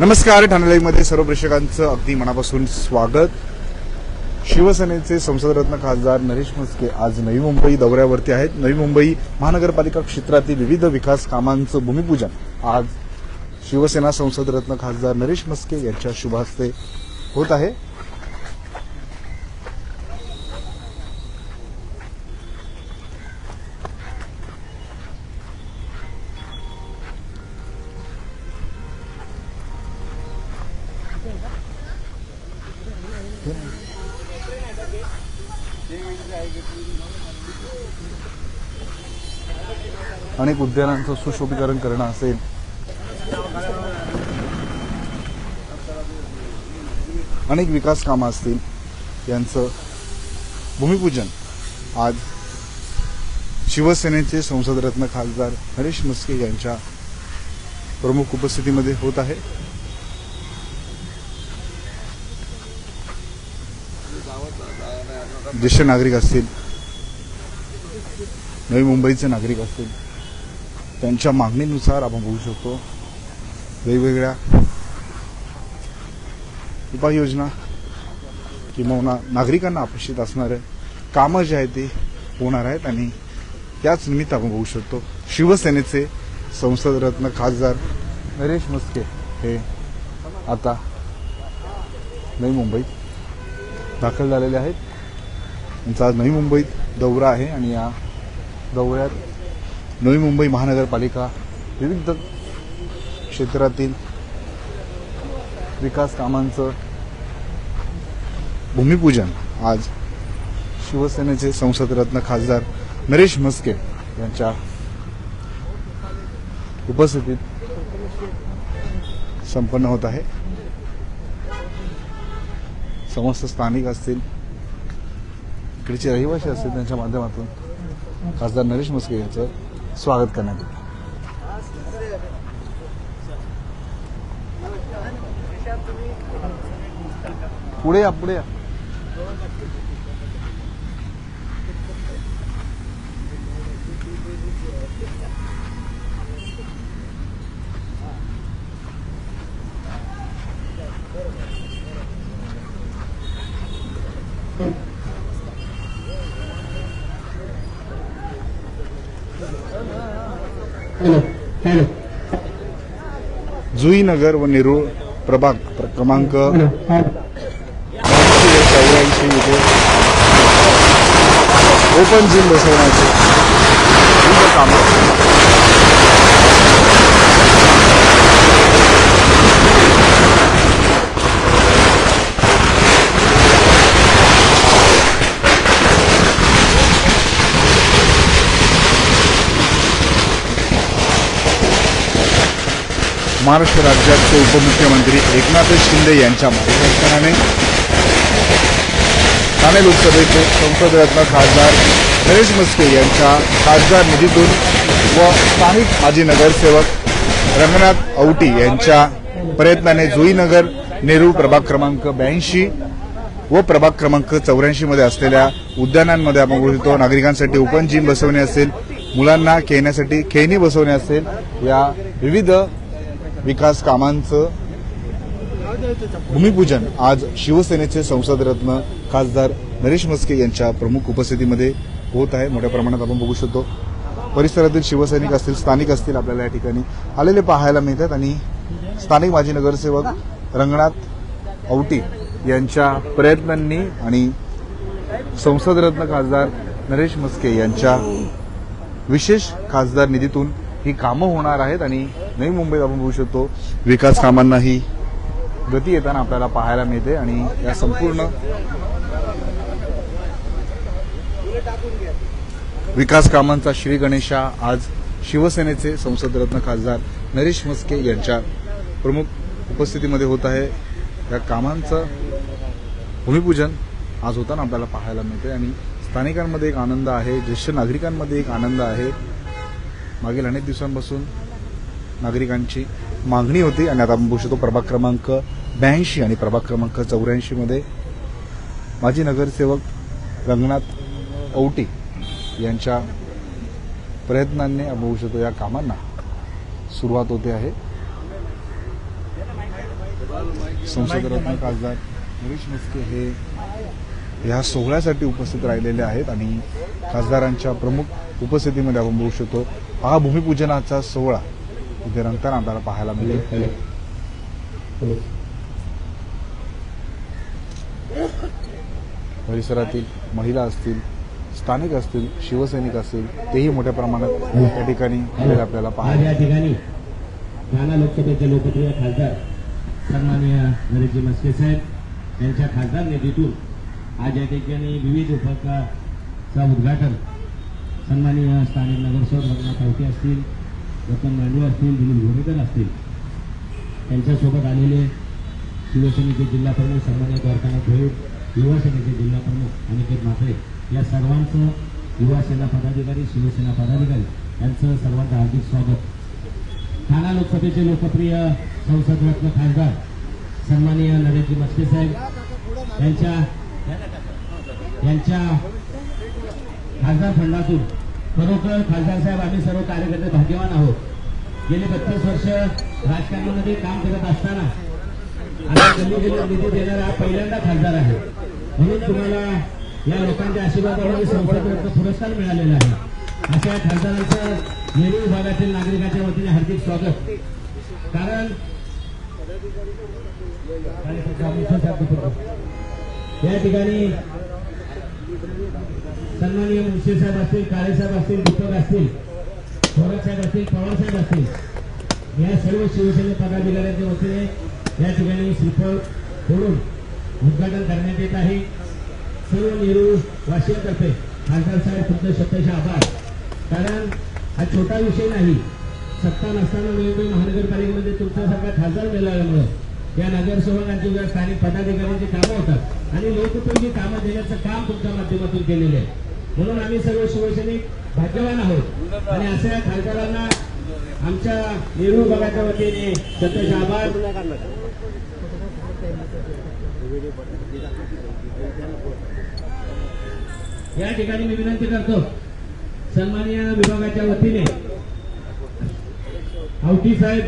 नमस्कार ठाणे लाईव्हमध्ये सर्व प्रेक्षकांचं अगदी मनापासून स्वागत. शिवसेनेचे संसदरत्न खासदार नरेश म्हस्के आज नवी मुंबई दौऱ्यावरती आहेत. नवी मुंबई महानगरपालिका क्षेत्रातील विविध विकास कामांचं भूमिपूजन आज शिवसेना संसदरत्न खासदार नरेश म्हस्के यांच्या शुभ हस्ते होत आहे. अनेक उद्यानांचं सुशोभीकरण करणं असेल. अनेक विकास कामं असतील यांचं भूमिपूजन. आज शिवसेनेचे संसदरत्न खासदार हरीश मुस्के यांच्या प्रमुख उपस्थितीमध्ये होत आहे. ज्येष्ठ नागरिक असतील नवी मुंबईचे नागरिक असतील त्यांच्या मागणीनुसार आपण बघू शकतो. वेगवेगळ्या उपाययोजना किंवा नागरिकांना अपेक्षित असणारे कामं जे आहेत ते होणार आहेत आणि त्याच निमित्त आपण बघू शकतो. शिवसेनेचे संसदरत्न खासदार नरेश मस्के हे आता नवी मुंबईत दाखल झालेले आहेत. त्यांचा आज नवी मुंबईत दौरा आहे आणि या दौऱ्यात नवी मुंबई महानगरपालिका विविध क्षेत्रातील विकास कामांचं भूमिपूजन आज शिवसेनेचे संसदरत्न खासदार नरेश म्हस्के यांच्या उपस्थितीत संपन्न होत आहे. समस्त स्थानिक असतील इकडचे रहिवासी असतील त्यांच्या माध्यमातून खासदार नरेश म्हस्के यांचं स्वागत करण्यात येईल पुढे या पुढे या. जुईनगर व नेरूळ प्रभाग प्र- क्रमांक चौऱ्याऐंशी इथे ओपन जिम बसवण्याचे. विविध कामं महाराष्ट्र राज्याचे उपमुख्यमंत्री एकनाथ शिंदे यांच्या मार्गदर्शनाने ठाणे लोकसभेचे संसदरत्न खासदार नरेश मस्के यांच्या खासदार निधीतून व स्थानिक माजी नगरसेवक रंगनाथ औटी यांच्या प्रयत्नाने जुईनगर नेहरू प्रभाग क्रमांक ब्याऐंशी व प्रभाग क्रमांक चौऱ्याऐंशी मध्ये असलेल्या उद्यानांमध्ये आपण बघू शकतो नागरिकांसाठी ओपन जिम बसवणे असेल मुलांना खेळण्यासाठी खेळणी बसवणे असेल या विविध विकास कामांचं भूमिपूजन. आज शिवसेनेचे संसदरत्न खासदार नरेश मस्के यांच्या प्रमुख उपस्थितीमध्ये होत आहे. मोठ्या प्रमाणात आपण बघू शकतो. परिसरातील शिवसैनिक असतील स्थानिक असतील आपल्याला या ठिकाणी आलेले पाहायला मिळतात. आणि स्थानिक माजी नगरसेवक रंगनाथ औटी यांच्या प्रयत्नांनी आणि संसदरत्न खासदार नरेश मस्के यांच्या विशेष खासदार निधीतून ही कामं होणार आहेत आणि नवी मुंबईत आपण बघू शकतो विकास कामांनाही गती येताना आपल्याला पाहायला मिळते आणि या संपूर्ण विकास कामांचा श्री गणेशा आज शिवसेनेचे संसदरत्न खासदार नरेश मस्के यांच्या प्रमुख उपस्थितीमध्ये होत आहे. या कामांचं भूमिपूजन आज होताना आपल्याला पाहायला मिळते आणि स्थानिकांमध्ये एक आनंद आहे ज्येष्ठ नागरिकांमध्ये एक आनंद आहे. मागील अनेक दिवसांपासून नागरिकांची मागणी होती आणि आता आपण बघू शकतो प्रभाग क्रमांक ब्याऐंशी आणि प्रभाग क्रमांक चौऱ्याऐंशी मध्ये माजी नगरसेवक रंगनाथ औटी यांच्या प्रयत्नांनी आपण बघू शकतो या कामांना सुरुवात होते आहे. संसदरत्न खासदार नरेश मस्के हे ह्या सोहळ्यासाठी उपस्थित राहिलेले आहेत आणि खासदारांच्या प्रमुख उपस्थितीमध्ये आपण बघू शकतो हा भूमिपूजनाचा सोहळा इथे रंगताना आपल्याला पाहायला मिळेल. परिसरातील महिला असतील स्थानिक असतील शिवसैनिक असतील तेही मोठ्या प्रमाणात त्या ठिकाणी आपल्याला पाहायला या ठिकाणी जालना लोकसभेचे लोकप्रिय खासदार सन्माननीय नरेशजी मस्के साहेब यांच्या खासदार निधीतून आज या ठिकाणी विविध उपक्रमाचं उद्घाटन सन्माननीय स्थानिक नगरसेवक रघुनाथ आवटे असतील रतन मांडवे असतील दिलीप घोडेकर असतील त्यांच्यासोबत आलेले शिवसेनेचे जिल्हा प्रमुख सन्मान्य द्वारकानाथ भोईर युवा सेनेचे जिल्हा प्रमुख अनिकेत म्हात्रे या सर्वांचं युवासेना पदाधिकारी शिवसेना पदाधिकारी यांचं सर्वांचं हार्दिक स्वागत. ठाणा लोकसभेचे लोकप्रिय संसदरत्न खासदार सन्माननीय नरेंद्र मस्के साहेब यांच्या यांच्या खासदार फंडातून खरोखर खासदार साहेब आम्ही सर्व कार्यकर्ते भाग्यवान आहोत. गेले बत्तीस वर्ष राजकारणामध्ये काम करत असताना आता गल्ली जिल्ह्यात निधी देणारा पहिल्यांदा खासदार आहे. म्हणून तुम्हाला या लोकांच्या आशीर्वादामुळे संसदरत्न पुरस्कार मिळालेला आहे. अशा खासदारांचं नेहरू विभागातील नागरिकांच्या वतीने हार्दिक स्वागत. कारण या ठिकाणी सन्माननीय मुंशी साहेब असतील काळे साहेब असतील दीपक असतील थोरात साहेब असतील पवार साहेब असतील या सर्व शिवसेना पदाधिकाऱ्यांच्या वतीने या ठिकाणी श्रीफळ फोडून उद्घाटन करण्यात येत आहे. सर्व नेहरू वाशिमतर्फे खासदार साहेब तुमचे शब्दशः आभार. कारण हा छोटा विषय नाही. सत्ता नसताना मुंबई महानगरपालिकेमध्ये तुमच्यासारखा खासदार मिळाल्यामुळे या नगरसेवकांचे किंवा स्थानिक पदाधिकाऱ्यांची कामं होतात. आणि लोकपयोगी कामं देण्याचं काम तुमच्या माध्यमातून केलेलं आहे. म्हणून आम्ही सर्व शिवसैनिक भाग्यवान आहोत. आणि अशा खासदारांना आमच्या नेहरू विभागाच्या वतीने शब्दशः आभार. या ठिकाणी मी विनंती करतो सन्माननीय विभागाच्या वतीने. आवटी साहेब.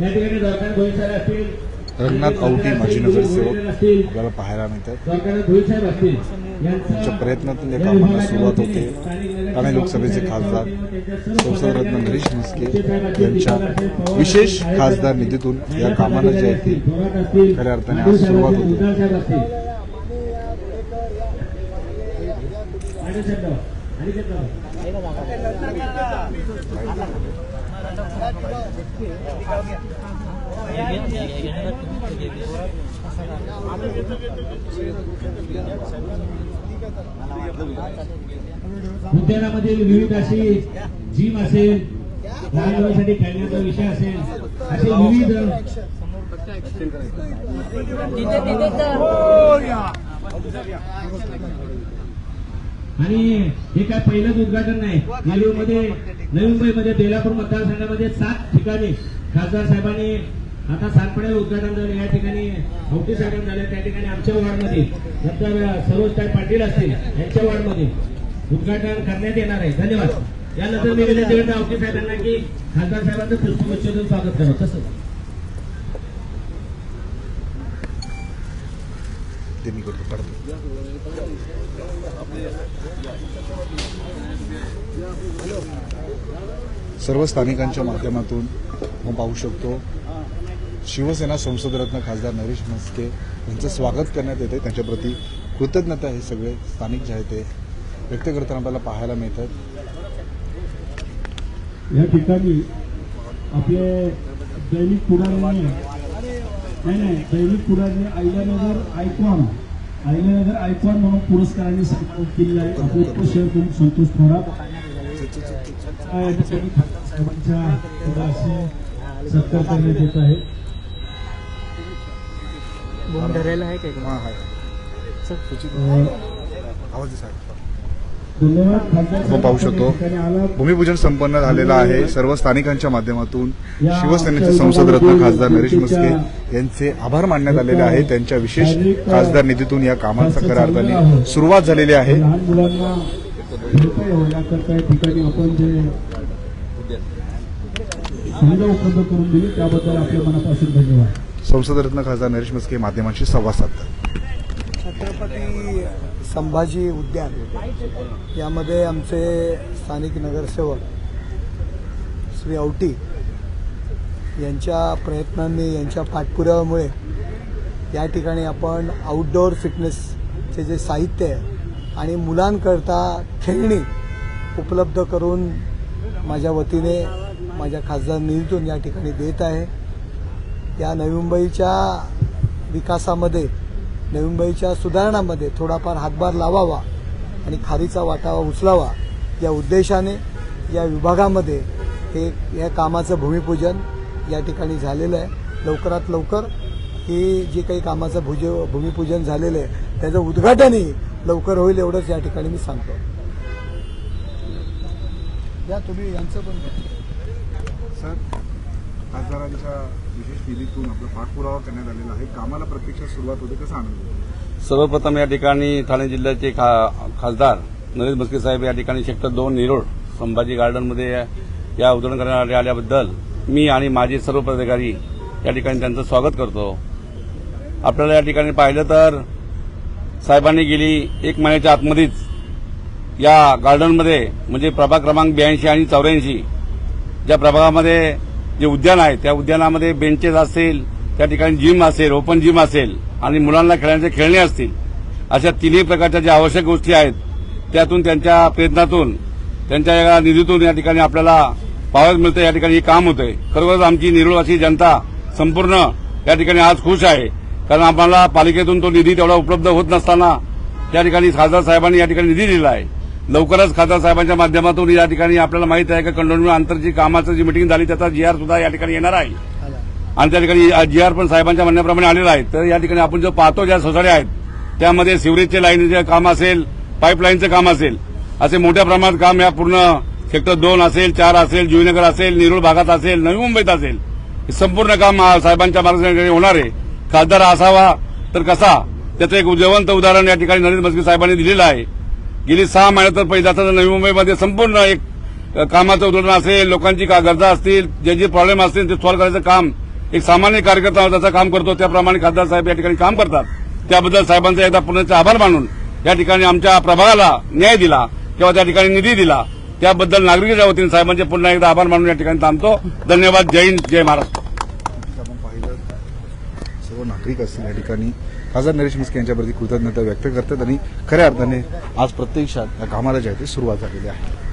या ठिकाणी दरकार भोईसाहेब असतील. रंगनाथ औटी माजी नगरसेवक आपल्याला पाहायला मिळतात. त्यांच्या प्रयत्नातून या कामाला सुरुवात होते. ठाणे लोकसभेचे खासदार संसदरत्न नरेश म्हस्के यांच्या विशेष खासदार निधीतून या कामाला जे आहे ते खऱ्या अर्थाने आज सुरुवात होते. उद्यानामधील विविध अशी जिम असेल लहान मुलांसाठी खेळण्याचा विषय असेल असे विविध आणि हे काय पहिलंच उद्घाटन नाही. नेरूळमध्ये नवी मुंबईमध्ये बेलापूर मतदारसंघामध्ये सात ठिकाणी खासदार साहेबांनी आता सातपडे उद्घाटन झालं या ठिकाणी आवटी साहेबांनी झालं त्या ठिकाणी आमच्या वॉर्डमध्ये नंतर सरोज सरोजताई पाटील असतील यांच्या वॉर्डमध्ये उद्घाटन करण्यात येणार आहे. धन्यवाद. यानंतर मी विनंती करतो आवटी साहेबांना की खासदार साहेबांचं पुष्पगुच्छेतून स्वागत करावं तसं. ते करतो काढतो सर्व स्थानिकांच्या माध्यमातून आपण पाहू शकतो शिवसेना संसदरत्न खासदार नरेश म्हस्के यांचं स्वागत करण्यात येते त्यांच्याप्रती कृतज्ञता हे सगळे. स्थानिक जे आहे ते व्यक्त करताना आपल्याला पाहायला मिळतात. या ठिकाणी आपले दैनिक पुढाऱ्यांनी नाही नाही दैनिक पुढाऱ्यांनी अहिल्यानगर आयकॉन. अहिल्यानगर आयकॉन म्हणून पुरस्काराने सन्मानित केलेला आहे. आपले उपशहर प्रमुख संतोष थोरात. साहेबांच्या सत्कार करण्यात येत आहे. बोंब धरायला आहे काय हां हाय अं, आवाज आपण पाहू शकतो. भूमिपूजन संपन्न झालेलं आहे. सर्व स्थानिकांच्या माध्यमातून शिवसेनेचे संसदरत्न खासदार नरेश मस्के यांचे आभार मानण्यात आलेले आहे त्यांच्या विशेष खासदार निधीतून या कामांचा खऱ्या अर्थाने सुरुवात झालेली आहे. सुविधा उपलब्ध करून दिली त्याबद्दल आपल्या मनापासून धन्यवाद. संसदरत्न खासदार नरेश मस्के माध्यमांशी संवाद साधतात. छत्रपती संभाजी उद्यान यामध्ये आमचे स्थानिक नगरसेवक श्री औटी यांच्या प्रयत्नांनी यांच्या पाठपुराव्यामुळे या ठिकाणी आपण आउटडोअर फिटनेसचे जे साहित्य आहे आणि मुलांकरता खेळणी उपलब्ध करून माझ्या वतीने माझ्या खासदार निधीतून या ठिकाणी देत आहे. या नवी मुंबईच्या विकासामध्ये नवी मुंबईच्या सुधारणामध्ये थोडाफार हातभार लावावा आणि खारीचा वाटावा उचलावा या उद्देशाने या विभागामध्ये हे या कामाचं भूमिपूजन या ठिकाणी झालेलं आहे. लवकरात लवकर हे जे काही कामाचं भुज भूमिपूजन झालेलं आहे त्याचं उद्घाटनही लवकर होईल एवढंच या ठिकाणी मी सांगतो. या तुम्ही यांचं पण सर खासदारांच्या विशेष निधीतून आपला पाठपुरावा करण्यात आलेला आहे. कामाला प्रत्यक्षात सुरुवात होते कसं आनंद सर्वप्रथम या ठिकाणी ठाणे जिल्ह्याचे खा खासदार नरेश मस्के साहेब या ठिकाणी सेक्टर दोन निरोड संभाजी गार्डनमध्ये या उद्घाटन करण्यात आल्याबद्दल मी आणि माझे सर्व पदाधिकारी या ठिकाणी त्यांचं स्वागत करतो. आपल्याला या ठिकाणी पाहिलं तर साहेबांनी गेली एक महिन्याच्या आतमध्येच या गार्डनमध्ये म्हणजे प्रभाग क्रमांक ब्याऐंशी आणि चौऱ्याऐंशी ज्या प्रभागामध्ये जे उद्यान आहे त्या उद्यानामध्ये बेंचेस असेल त्या ठिकाणी जिम असेल ओपन जिम असेल आणि मुलांना खेळण्याचे खेळणे असतील अशा तिन्ही प्रकारच्या ज्या आवश्यक गोष्टी आहेत त्यातून त्यांच्या प्रयत्नातून त्यांच्या या निधीतून या ठिकाणी आपल्याला पाहायला मिळतं या ठिकाणी हे काम होतंय. खरोखरच आमची निरोळवासी जनता संपूर्ण या ठिकाणी आज खुश आहे. कारण आम्हाला पालिकेतून तो निधी तेवढा उपलब्ध होत नसताना त्या ठिकाणी खासदार साहेबांनी या ठिकाणी निधी दिला आहे. लवकरच खासदार साहेबांच्या माध्यमातून या ठिकाणी आपल्याला माहीत आहे का कंडोन्मेंट आंतरची कामाचं जी मिटिंग झाली त्याचा जीआर सुद्धा या ठिकाणी येणार आहे. आणि त्या ठिकाणी जीआर पण साहेबांच्या म्हणण्याप्रमाणे आलेला आहे. तर या ठिकाणी आपण जो पाहतो ज्या सोसायट्या आहेत त्यामध्ये सिवरेजचे लाईनचे काम असेल पाईपलाईनचं काम असेल असे मोठ्या प्रमाणात काम या पूर्ण सेक्टर दोन असेल चार असेल जुईनगर असेल निरुळ भागात असेल नवी मुंबईत असेल हे संपूर्ण काम साहेबांच्या मार्गदर्शनाखाली होणार आहे. खासदार असावा तर कसा? त्याचं एक जिवंत उदाहरण या ठिकाणी नरेंद्र मस्के साहेबांनी दिलेलं आहे. गेली सहा महिन्यात तर पहिला तर नवी मुंबईमध्ये संपूर्ण एक कामाचं उदाहरण असेल लोकांची का गरजा असतील जे जे प्रॉब्लेम असतील ते सॉल्व्ह करायचं काम. एक सामान्य कार्यकर्ता जसं काम करतो त्याप्रमाणे खासदार साहेब या ठिकाणी काम करतात. त्याबद्दल साहेबांचा एकदा पुण्याचे आभार मानून या ठिकाणी आमच्या प्रभागाला न्याय दिला किंवा त्या ठिकाणी निधी दिला. त्याबद्दल नागरिकांच्या वतीने साहेबांचे पुन्हा एकदा आभार मानून या ठिकाणी थांबतो. धन्यवाद. जय हिंद. जय महाराष्ट्र. आपण पाहिलं सर्व नागरिक असतील या ठिकाणी. खासदार नरेश मिस्के यांच्याप्रती कृतज्ञता व्यक्त करतात आणि खऱ्या अर्थाने आज प्रत्यक्षात या कामाला जे आहे ते सुरुवात झालेली आहे.